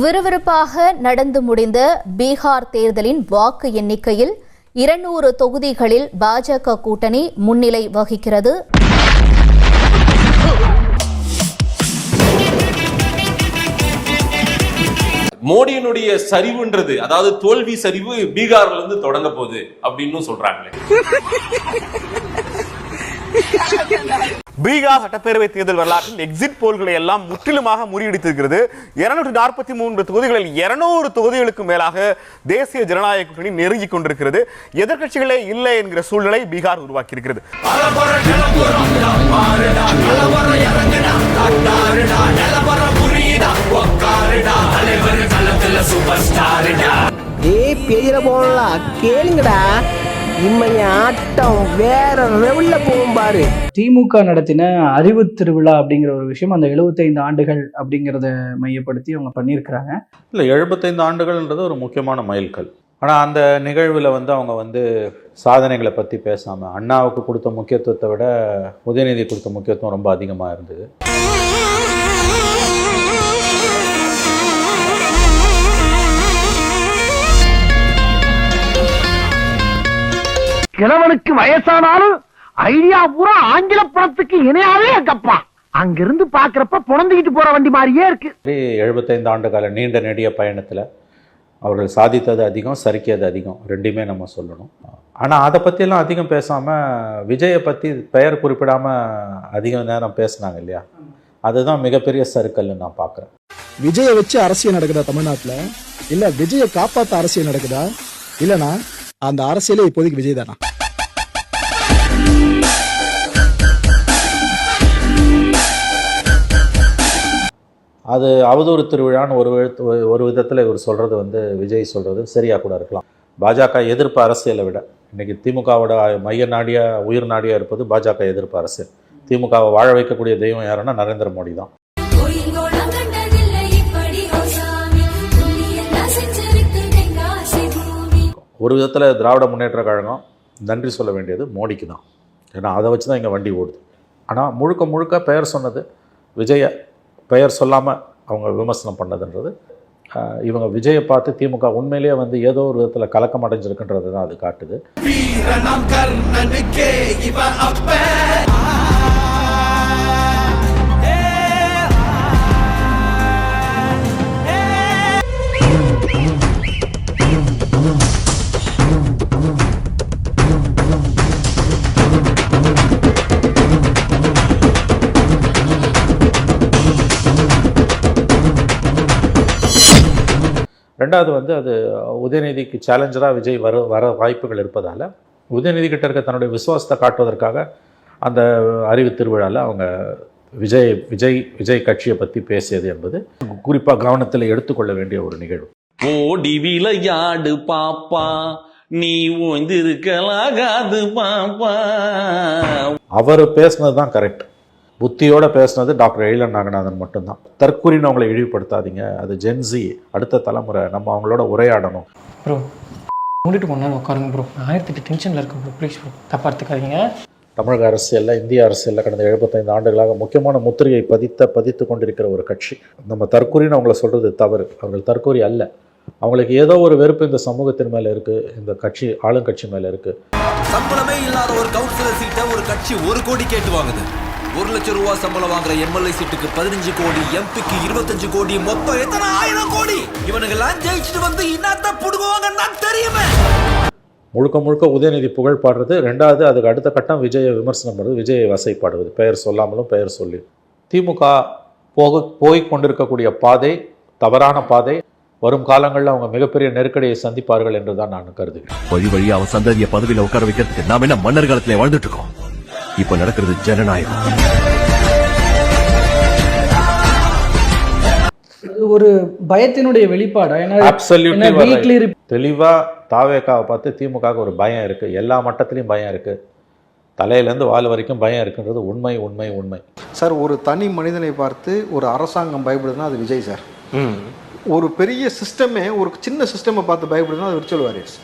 விறுவிறுப்பாக நடந்து முடிந்த பீகார் தேர்தலின் வாக்கு எண்ணிக்கையில் இருநூறு தொகுதிகளில் பாஜக கூட்டணி முன்னிலை வகிக்கிறது. மோடியினுடைய சரிவுன்றது அதாவது தோல்வி சரிவு பீகார்ல இருந்து தொடங்க போகுது அப்படின்னு சொல்றாங்களே. பீகார் சட்டப்பேரவை தேர்தல் வரலாற்றில் எக்ஸிட் போல்களை எல்லாம் முற்றிலுமாக முறியடித்திருக்கிறது. இருநூற்றி நாற்பத்தி மூன்று தொகுதிகளில் இருநூறு தொகுதிகளுக்கு மேலாக தேசிய ஜனநாயக கூட்டணி நெருங்கி கொண்டிருக்கிறது. எதிர்க்கட்சிகளே இல்லை என்கிற சூழ்நிலை பீகார் உருவாக்கியிருக்கிறது. ஏய் பெரிய போடலாம் கேளுங்கடா. இம்மைய ஆட்டம் வேற லெவல்ல போகும் பாரு. திமுக நடத்தின அறிவு திருவிழா அப்படிங்கிற ஒரு விஷயம் அந்த 75 ஆண்டுகள் அப்படிங்கிறத மையப்படுத்தி அவங்க பண்ணியிருக்கிறாங்க. இல்லை எழுபத்தைந்து ஆண்டுகள்ன்றது ஒரு முக்கியமான மைல்கல். ஆனால் அந்த நிகழ்வில் வந்து அவங்க வந்து சாதனைகளை பற்றி பேசாமல் அண்ணாவுக்கு கொடுத்த முக்கியத்துவத்தை விட உதயநிதி கொடுத்த முக்கியத்துவம் ரொம்ப அதிகமாக இருந்தது. கிழவனுக்கு வயசானாலும் ஐடியா பூரா ஆங்கில படத்துக்கு இணையாவே கப்பா அங்கிருந்து பாக்குறப்ப புணந்துகிட்டு போற வண்டி மாதிரியே இருக்கு. எழுபத்தைந்து ஆண்டு கால நீண்ட நெடிய பயணத்தில் அவர்கள் சாதித்தது அதிகம் சறுக்கியது அதிகம். ரெண்டுமே நம்ம சொல்லணும். ஆனால் அதை பற்றியெல்லாம் அதிகம் பேசாமல் விஜயை பற்றி பெயர் குறிப்பிடாமல் அதிக நேரம் பேசுனாங்க இல்லையா? அதுதான் மிகப்பெரிய சறுக்கல்னு நான் பார்க்குறேன். விஜயை வச்சு அரசியல் நடக்குதா தமிழ்நாட்டுல? இல்ல விஜயை காப்பாத்த அரசியல் நடக்குதா? இல்லனா அந்த அரசியலே இப்போதைக்கு விஜய் தானா? அது அவதூறு திருவிழான்னு ஒரு ஒரு விதத்தில் இவர் சொல்கிறது வந்து விஜய் சொல்கிறது சரியாக கூட இருக்கலாம். பாஜக எதிர்ப்பு அரசியலை விட இன்னைக்கு திமுகவோட மைய நாடியா உயிர் நாடியா இருப்பது பாஜக எதிர்ப்பு அரசியல். திமுகவை வாழ வைக்கக்கூடிய தெய்வம் யாருன்னா நரேந்திர மோடி தான். ஒரு விதத்தில் திராவிட முன்னேற்ற கழகம் நன்றி சொல்ல வேண்டியது மோடிக்கு தான். ஏன்னா அதை வச்சு தான் இங்கே வண்டி ஓடுது. ஆனால் முழுக்க முழுக்க பெயர் சொன்னது விஜய. பெயர் சொல்லாமல் அவங்க விமர்சனம் பண்ணதுன்றது. இவங்க விஜயை பார்த்து திமுக உண்மையிலேயே வந்து ஏதோ ஒரு விதத்தில் கலக்கம் அடைஞ்சிருக்குன்றது தான் அது காட்டுது. ரெண்டாவது வந்து அது உதயநிதிக்கு சேலஞ்சராக விஜய் வர வர வாய்ப்புகள் இருப்பதால் உதயநிதி கிட்ட இருக்க தன்னுடைய விசுவாசத்தை காட்டுவதற்காக அந்த அறிவு திருவிழாவில் அவங்க விஜய் விஜய் விஜய் கட்சியை பற்றி பேசியது என்பது குறிப்பாக கவனத்தில் எடுத்துக்கொள்ள வேண்டிய ஒரு நிகழ்வு. ஓடி விளையாடு பாப்பா நீ ஓய்ந்திருக்கலாகாது பாப்பா. அவர் பேசுனது தான் கரெக்ட் புத்தியோட பேசுனது டாக்டர் எழிலன் நாகநாதன் மட்டும்தான். தற்கூறின்னு அவங்களை இழிவுபடுத்தாதீங்க. அது ஜென்சி அடுத்த தலைமுறை. நம்ம அவங்களோட உரையாடணும். ப்ரோ மூடிட்டு நேரம் உட்காருங்க ப்ரோ ஆயிரத்தி எட்டு டென்ஷனில் இருக்கேன் ப்ரோ ப்ளீஸ் ப்ரோ தப்பாக எடுத்துக்காதீங்க. தமிழக அரசியலில் இந்திய அரசியலில் கடந்த எழுபத்தைந்து ஆண்டுகளாக முக்கியமான முத்திரையை பதித்த பதித்து கொண்டிருக்கிற ஒரு கட்சி. நம்ம தற்கூறின்னு அவங்கள சொல்கிறது தவறு. அவர்கள் தற்கூறி அல்ல. அவங்களுக்கு ஏதோ ஒரு வெறுப்பு இந்த சமூகத்தின் மேலே இருக்குது இந்த கட்சி ஆளுங்கட்சி மேலே இருக்குது சம்பளமே இல்லாத ஒரு கவுன்சிலர் சீட்டை ஒரு கட்சி ஒரு கோடி கேட்டு வாங்குது. ஒரு லட்சம் ரூபாய் சம்பளம் வாங்குற எம்எல்ஏ சீட்டுக்கு பதினஞ்சு கோடி எம்பிக்கு இருபத்தஞ்சு கோடி மொத்தம் எத்தனை ஆயிரம் கோடி? இவனுங்க எல்லாம் ஜெயிச்சுட்டு வந்து என்னத்த புடுங்குவாங்கன்னு தான் தெரியுமே. முழுக்க முழுக்க உதயநிதி புகழ் பாடுறது. ரெண்டாவது அதுக்கு அடுத்த கட்டம் விஜயை விமர்சனம் பண்ணுறது விஜயை வசைப்பாடுவது. பெயர் சொல்லாமலும் பெயர் சொல்லி. திமுக போக போய் கொண்டிருக்கக்கூடிய பாதை தவறான பாதை. வரும் காலங்களில் அவங்க மிகப்பெரிய நெருக்கடியை சந்திப்பார்கள் என்று தான் நான் கருதுகிறேன். வழி வழி அவன் சந்ததியை பதவியில உட்கார வைக்கிறதுக்கு நாம என்ன மன்னர் காலத்துல வாழ்ந்துட்டு இருக்கோம்? இப்ப நடக்கிறது ஜனநாயகம். ஒரு பயத்தினுடைய வெளிப்பாடா? தெளிவா தாவேக்காவை பார்த்து திமுகவுக்கு ஒரு பயம் இருக்கு. எல்லா மட்டத்திலையும் பயம் இருக்கு. தலையிலேருந்து வால் வரைக்கும் பயம் இருக்குன்றது உண்மை உண்மை உண்மை. சார் ஒரு தனி மனிதனை பார்த்து ஒரு அரசாங்கம் பயப்படுதுன்னா அது விஜய் சார். ஒரு பெரிய சிஸ்டமே ஒரு சின்ன சிஸ்டமை பார்த்து பயப்படுதுன்னா அது விர்ச்சுவல் வாரியர்ஸ்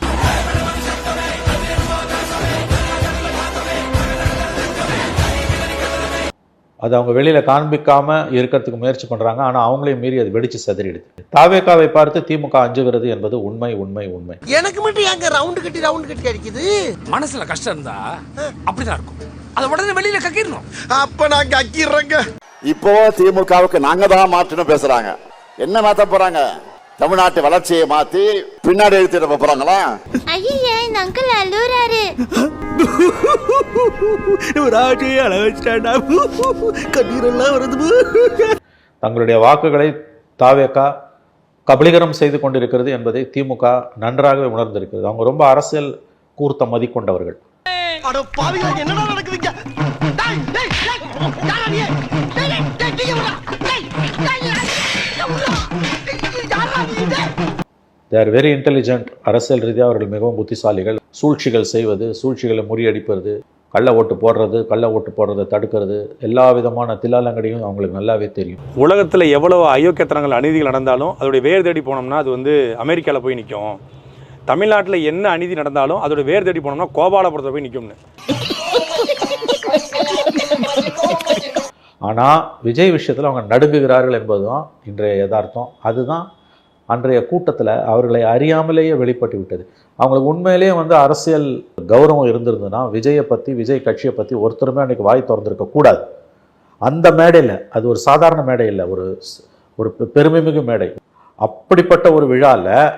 அது அவங்க வெளியில காண்பிக்காம இருக்கிறதுக்கு முயற்சி பண்றாங்க. ஆனா அவங்களையும் மீறி அது வெடிச்சு சிதறிடுது தாவேக்காவை பார்த்து திமுக அஞ்சுகிறது என்பது உண்மை உண்மை உண்மை. எனக்கு மட்டும் எங்க ரவுண்டு கட்டி ரவுண்டு கட்டி அடிக்குது? மனசுல கஷ்டம் இருந்தா அப்படிதான் இருக்கும். அதை உடனே வெளியில கக்கிடணும் அப்ப நான் கக்கிடுறேங்க. இப்போ திமுகவுக்கு நாங்க தான் மாற்றணும் பேசுறாங்க. என்ன மாத்த போறாங்க? தமிழ்நாட்டு வளர்ச்சியை மாத்தி பின்னாடி எழுத்திட போறாங்களா? ஐயா இந்த அங்கிள் அழுறாரு ராஜையை அள வச்சிட்டாடா கண்ணீரெல்லாம் வருது. தங்களுடைய வாக்குகளை தாவேக்கா கபலீகரம் செய்து கொண்டிருக்கிறது என்பதை திமுக நன்றாகவே உணர்ந்திருக்கிறது. அவங்க ரொம்ப அரசியல் கூர்த்த மதிக்கொண்டவர்கள் அட பாவிகளா என்னடா நடக்குதுங்க? டேய் டேய் டேய் யாரா நீ டேய் டேய் டேய் டேய் விட்றா. டேய் டேய் யாரா நீ டேய். தே ஆர் வெரி இன்டெலிஜென்ட் அரசியல் ரீதியாக அவர்கள் மிகவும் புத்திசாலிகள். சூழ்ச்சிகள் செய்வது சூழ்ச்சிகளை முறியடிப்பது கள்ள ஓட்டு போடுறது கள்ள ஓட்டு போடுறதை தடுக்கிறது எல்லா விதமான தில்லாலங்கடியும் அவங்களுக்கு நல்லாவே தெரியும். உலகத்தில் எவ்வளவு அயோக்கியத்தனங்கள் அநீதிகள் நடந்தாலும் அதோடைய வேர் தேடி போனோம்னா அது வந்து அமெரிக்காவில் போய் நிற்கும் தமிழ்நாட்டில் என்ன அநீதி நடந்தாலும் அதோட வேர் தேடி போனோம்னா கோபாலபுரத்தில் போய் நிற்கும்னு ஆனால் விஜய் விஷயத்தில் அவங்க நடுங்குகிறார்கள் என்பதுதான் இன்றைய யதார்த்தம். அதுதான் அன்றைய கூட்டத்தில் அவர்களை அறியாமலேயே வெளிப்பட்டு விட்டது. அவங்களுக்கு உண்மையிலேயே வந்து அரசியல் கௌரவம் இருந்திருந்ததுன்னா விஜயை பற்றி விஜய் கட்சியை பற்றி ஒருத்தருமே அன்றைக்கி வாய் திறந்திருக்க கூடாது. அந்த மேடையில் அது ஒரு சாதாரண மேடை இல்லை ஒரு ஒரு பெ- பெருமைமிகு மேடை. அப்படிப்பட்ட ஒரு விழாவில்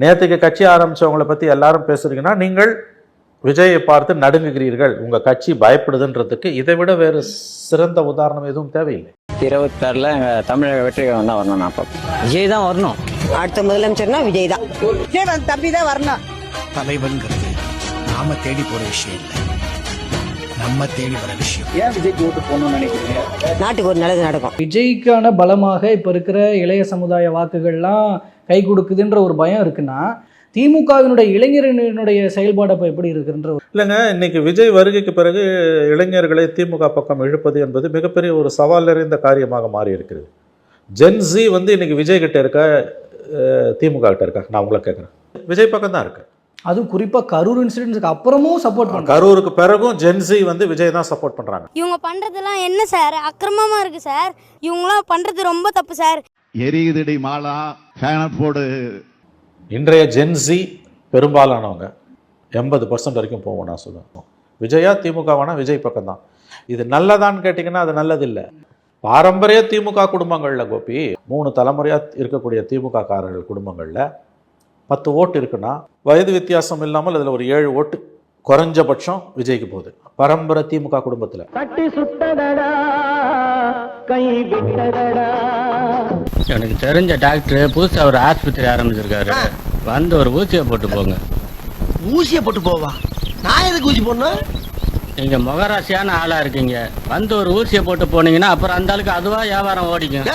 நேற்றுக்கு கட்சி ஆரம்பிச்சவங்கள பற்றி எல்லாரும் பேசுறீங்கன்னா நீங்கள் விஜயை பார்த்து நடுங்குகிறீர்கள். உங்கள் கட்சி பயப்படுதுன்றதுக்கு இதை விட வேறு சிறந்த உதாரணம் எதுவும் தேவையில்லை. இருபத்தாறுல தமிழக வெற்றி தான் வரணும் நான் விஜய் தான் வரணும். அடுத்த முதலமைச்சர்னா விஜய் தான். விஜய் தம்பி தான் வரணும் தலைவன்கிறது. நாம தேடி போற விஷயம் இல்ல. நம்ம தேடி வர விஷயம். ஏன் விஜய்க்கு ஓட்டு போகணும்னு நினைக்கிறீங்க? நாட்டுக்கு ஒரு நல்லது நடக்கும். விஜய்க்கான பலமாக இப்போ இருக்கிற இளைய சமுதாய வாக்குகள்லாம் கை கொடுக்குதுன்ற ஒரு பயம் இருக்குன்னா திமுகவினுடைய இளைஞரினுடைய செயல்பாடு அப்போ எப்படி இருக்குன்ற ஒரு இல்லைங்க இன்னைக்கு விஜய் வருகைக்கு பிறகு இளைஞர்களை திமுக பக்கம் இழுப்பது என்பது மிகப்பெரிய ஒரு சவால் நிறைந்த காரியமாக மாறி இருக்கிறது ஜென்சி வந்து இன்னைக்கு விஜய் கிட்ட இருக்க திமுக கிட்ட இருக்கா? நான் உங்களை கேட்குறேன் விஜய் பக்கம் தான் இருக்கு. அதுவும் குறிப்பாக கரூர் இன்சிடென்ட்ஸ்க்கு அப்புறமும் சப்போர்ட் பண்ணுறாங்க கரூருக்கு பிறகும் ஜென்சி வந்து விஜய் தான் சப்போர்ட் பண்றாங்க. இவங்க பண்றதெல்லாம் என்ன சார்? அக்கிரமமா இருக்கு சார். இவங்களாம் பண்றது ரொம்ப தப்பு சார். எரியுதடி மாலா ஃபேன போடு. இன்றைய ஜென்சி பெரும்பாலானவங்க எண்பது பர்சன்ட் வரைக்கும் போவோம் நான் சொல்லுவேன் விஜயா திமுகவானா? விஜய் பக்கம் தான் இது நல்லதான்னு கேட்டிங்கன்னா அது நல்லதில்லை. பாரம்பரிய திமுக குடும்பங்களில் கோபி மூணு தலைமுறையாக இருக்கக்கூடிய திமுக காரர்கள் குடும்பங்களில் பத்து ஓட்டு இருக்குன்னா வயது வித்தியாசம் இல்லாமல் அதில் ஒரு ஏழு ஓட்டு குறைஞ்சபட்சம் விஜய்க்கு போகுது. பரம்பரை திமுக குடும்பத்தில். எனக்கு தெரிஞ்ச டாக்டர் புதுசா ஒரு ஆஸ்பத்திரி ஆரம்பிச்சிருக்காரு. வந்து ஒரு ஊசியை போட்டு போங்க. ஊசியை போட்டு போவா? நான் எதுக்கு ஊசி போடணும்? நீங்க முகராசியான ஆளா இருக்கீங்க. வந்து ஒரு ஊசியை போட்டு போனீங்கன்னா அப்புறம் அந்த ஆளுக்கு அதுவா வியாபாரம் ஓடிக்கும்.